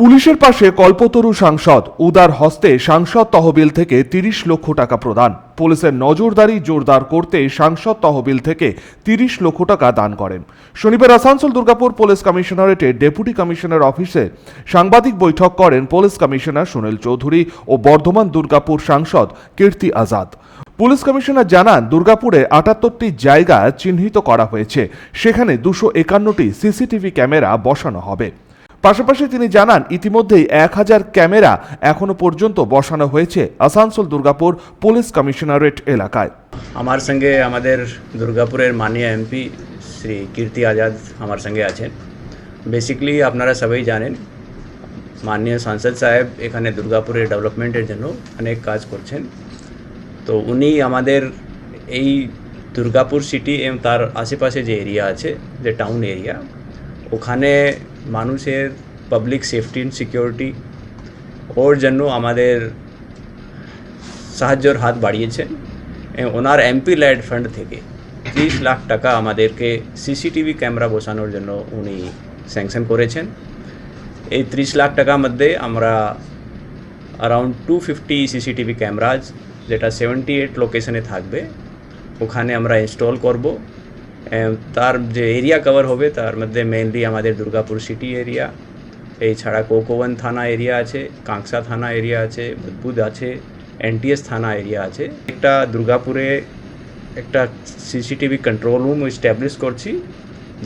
পুলিশের পাশে কল্পতরু সাংসদ উদার হস্তে সাংসদ তহবিল থেকে তিরিশ লক্ষ টাকা প্রদান। পুলিশের নজরদারি জোরদার করতে সাংসদ তহবিল থেকে তিরিশ লক্ষ টাকা দান করেন। শনিবার আসানসোল দুর্গাপুর পুলিশ কমিশনারেটে ডেপুটি কমিশনার অফিসে সাংবাদিক বৈঠক করেন পুলিশ কমিশনার সুনীল চৌধুরী ও বর্ধমান দুর্গাপুর সাংসদ কীর্তি আজাদ। পুলিশ কমিশনার জানান, দুর্গাপুরে আটাত্তরটি জায়গা চিহ্নিত করা হয়েছে। সেখানে দুশো একান্নটি সিসিটিভি ক্যামেরা বসানো হবে। পাশাপাশি তিনি জানান, ইতিমধ্যেই এক হাজার ক্যামেরা এখনও পর্যন্ত বসানো হয়েছে আসানসোল দুর্গাপুর পুলিশ কমিশনারেট এলাকায়। আমার সঙ্গে আমাদের দুর্গাপুরের মাননীয় এমপি শ্রী কীর্তি আজাদ আমার সঙ্গে আছেন। বেসিক্যালি আপনারা সবাই জানেন, মাননীয় সাংসদ সাহেব এখানে দুর্গাপুরের ডেভেলপমেন্টের জন্য অনেক কাজ করছেন। তো উনি আমাদের এই দুর্গাপুর সিটি এবং তার আশেপাশে যে এরিয়া আছে, যে টাউন এরিয়া, ওখানে মানুষের পাবলিক সেফটি অ্যান্ড সিকিউরিটি ওর জন্য আমাদের সাহায্যর হাত বাড়িয়েছেন ওনার এমপি ল্যাড ফান্ড থেকে ত্রিশ লাখ টাকা আমাদেরকে সিসিটিভি ক্যামেরা বসানোর জন্য উনি স্যাংশন করেছেন। এই ত্রিশ লাখ টাকার মধ্যে আমরা around two fifty CCTV cameras যেটা সেভেন্টি এইট লোকেশনে থাকবে, ওখানে আমরা ইনস্টল করব। তার যে এরিয়া কভার হবে, তার মধ্যে মেনলি আমাদের দুর্গাপুর সিটি এরিয়া এই ছাড়া কোকোবন থানা এরিয়া আছে কাঁকসা থানা এরিয়া আছে, বুদবুদ আছে, এনটিএস থানা এরিয়া আছে। একটা দুর্গাপুরে একটা সিসিটিভি কন্ট্রোল রুম এস্টাবলিশ করছি,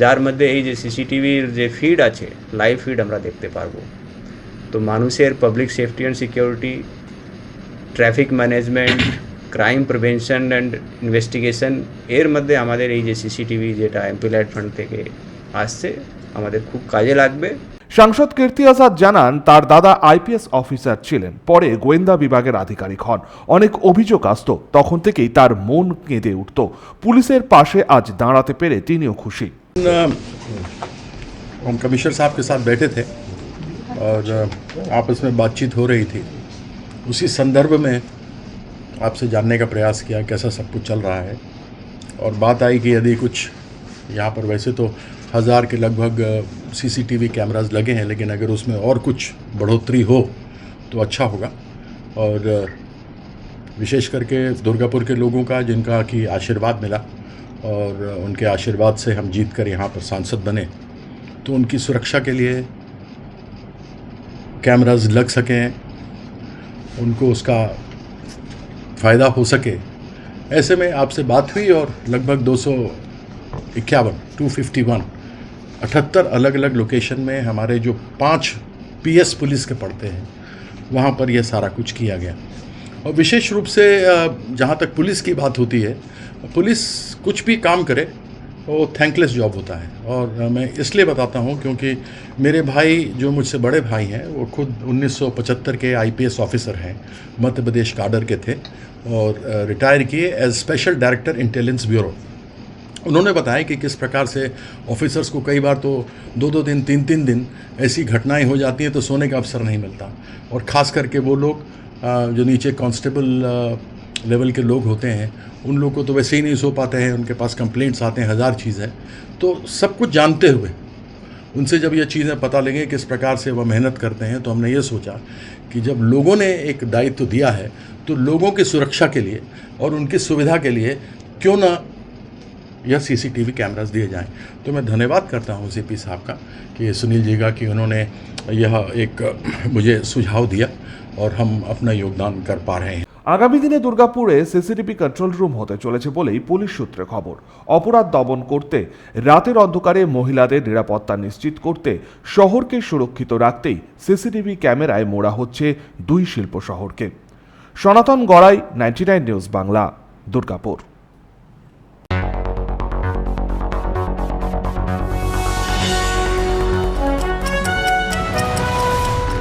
যার মধ্যে এই যে সিসিটিভির যে ফিড আছে লাইভ ফিড আমরা দেখতে পারব। তো মানুষের public safety and security traffic management crime prevention and investigation এর মধ্যে আমাদের এই যে সিসিটিভি যেটা এমপ্লয়েড ফান্ড থেকে আসছে আমাদের খুব কাজে লাগবে সাংসদ কীর্তি আজাদ জানান তার দাদা আইপিএস অফিসার ছিলেন পরে গোয়েন্দা বিভাগের আধিকারিক হন অনেক অভিযোগ আসত তখন থেকেই তার মন কেঁদে উঠত পুলিশের পাশে আজ দাঁড়াতে পেরে তিনিও খুশি हम कमिश्नर साहब के साथ बैठे थे और आपस में बातचीत हो रही थी उसी संदर्भ में आपसे जानने का प्रयास किया कैसा सब कुछ चल रहा है। और बात आई कि यदि कुछ यहाँ पर वैसे तो हज़ार के लगभग सीसीटीवी कैमरास लगे हैं, लेकिन अगर उसमें और कुछ बढ़ोतरी हो तो अच्छा होगा। और विशेष करके दुर्गापुर के लोगों का, जिनका कि आशीर्वाद मिला और उनके आशीर्वाद से हम जीत कर यहाँ पर सांसद बने तो उनकी सुरक्षा के लिए कैमराज लग सकें, उनको उसका फ़ायदा हो सके। ऐसे में आपसे बात हुई और लगभग दो सौ इक्यावन टू फिफ्टी वन अठहत्तर अलग अलग लोकेशन में हमारे जो पाँच पीएस पुलिस के पड़ते हैं, वहाँ पर यह सारा कुछ किया गया। और विशेष रूप से जहाँ तक पुलिस की बात होती है, पुलिस कुछ भी काम करे वो थैंकलेस जॉब होता है। और मैं इसलिए बताता हूँ क्योंकि मेरे भाई, जो मुझसे बड़े भाई हैं, वो खुद 1975 के आईपीएस ऑफिसर हैं, मध्य प्रदेश काडर के थे और रिटायर किए as special director intelligence bureau उन्होंने बताया कि किस प्रकार से ऑफिसर्स को कई बार तो दो दो दिन, तीन तीन दिन ऐसी घटनाएँ हो जाती हैं तो सोने का अवसर नहीं मिलता। और ख़ास करके वो लोग जो नीचे कांस्टेबल लेवल के लोग होते हैं, उन लोग को तो वैसे ही नहीं सो पाते हैं, उनके पास कंप्लेंट्स आते हैं, हज़ार चीज़ है। तो सब कुछ जानते हुए, उनसे जब ये चीज़ें पता लगे किस प्रकार से वह मेहनत करते हैं तो हमने ये सोचा कि जब लोगों ने एक दायित्व तो दिया है तो लोगों की सुरक्षा के लिए और उनकी सुविधा के लिए क्यों ना यह सीसीटीवी कैमरास दिए जाएँ। तो मैं धन्यवाद करता हूँ सीपी साहब का कि सुनील जी का कि उन्होंने यह एक मुझे सुझाव दिया और हम अपना योगदान कर पा रहे हैं। আগামী দিনে দুর্গাপুরে সিসিটিভি কন্ট্রোল রুম হতে চলেছে বলেই পুলিশ সূত্রে খবর। অপরাধ দমন করতে, রাতের অন্ধকারে মহিলাদের নিরাপত্তা নিশ্চিত করতে, শহরকে সুরক্ষিত রাখতেই সিসিটিভি ক্যামেরায় মোড়া হচ্ছে দুই শিল্প শহরকে। Sanatan Garai, ninety nine news Bangla, Durgapur.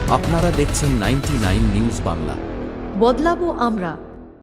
আপনারা দেখছেন নাইনটি নিউজ বাংলা। বদলাবো আমরা।